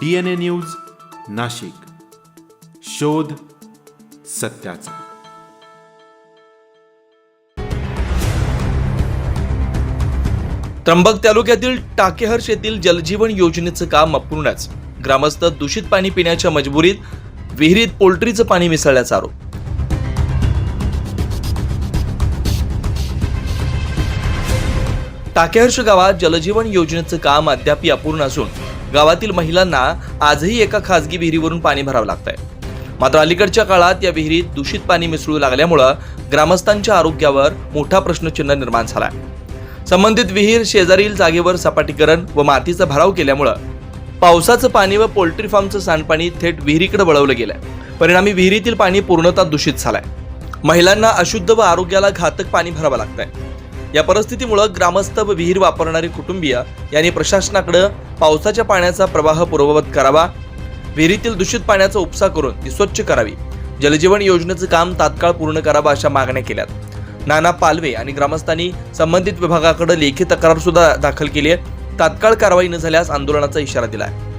D N A news Nashik. शोध सत्याचा. त्र्यंबक तालुक्यातील टाकेहर्ष येथील जलजीवन योजनेचं काम अपूर्णच. ग्रामस्थ दूषित पाणी पिण्याच्या मजबुरीत विहिरीत पोल्ट्रीचं पाणी मिसळल्याचा आरोप. टाकेहर्ष गावात जलजीवन योजनेचं काम अद्याप अपूर्ण असून गावातील महिलांना आजही एका खासगी विहिरीवरून पाणी भरावं लागतंय. मात्र अलीकडच्या काळात या विहिरीत दूषित पाणी मिसळू लागल्यामुळं ग्रामस्थांच्या आरोग्यावर मोठा प्रश्नचिन्ह निर्माण झाला संबंधित विहीर शेजारील जागेवर सपाटीकरण व मातीचा भराव केल्यामुळं पावसाचं पाणी व पोल्ट्री फार्मचं सांडपाणी थेट विहिरीकडे वळवलं गेलंय. परिणामी विहिरीतील पाणी पूर्णतः दूषित झालंय. महिलांना अशुद्ध व आरोग्याला घातक पाणी भरावं लागतंय. या परिस्थितीमुळं ग्रामस्थ व विहीर वापरणारी कुटुंबीय यांनी प्रशासनाकडे पावसाच्या पाण्याचा प्रवाह पूर्ववत करावा विहिरीतील दूषित पाण्याचा उपसा करून ती स्वच्छ करावी. जलजीवन योजनेचं काम तात्काळ पूर्ण करावं अशा मागण्या केल्यात. नाना पालवे आणि ग्रामस्थांनी संबंधित विभागाकडे लेखी तक्रार सुद्धा दाखल केली आहे. तात्काळ कारवाई न झाल्यास आंदोलनाचा इशारा दिला आहे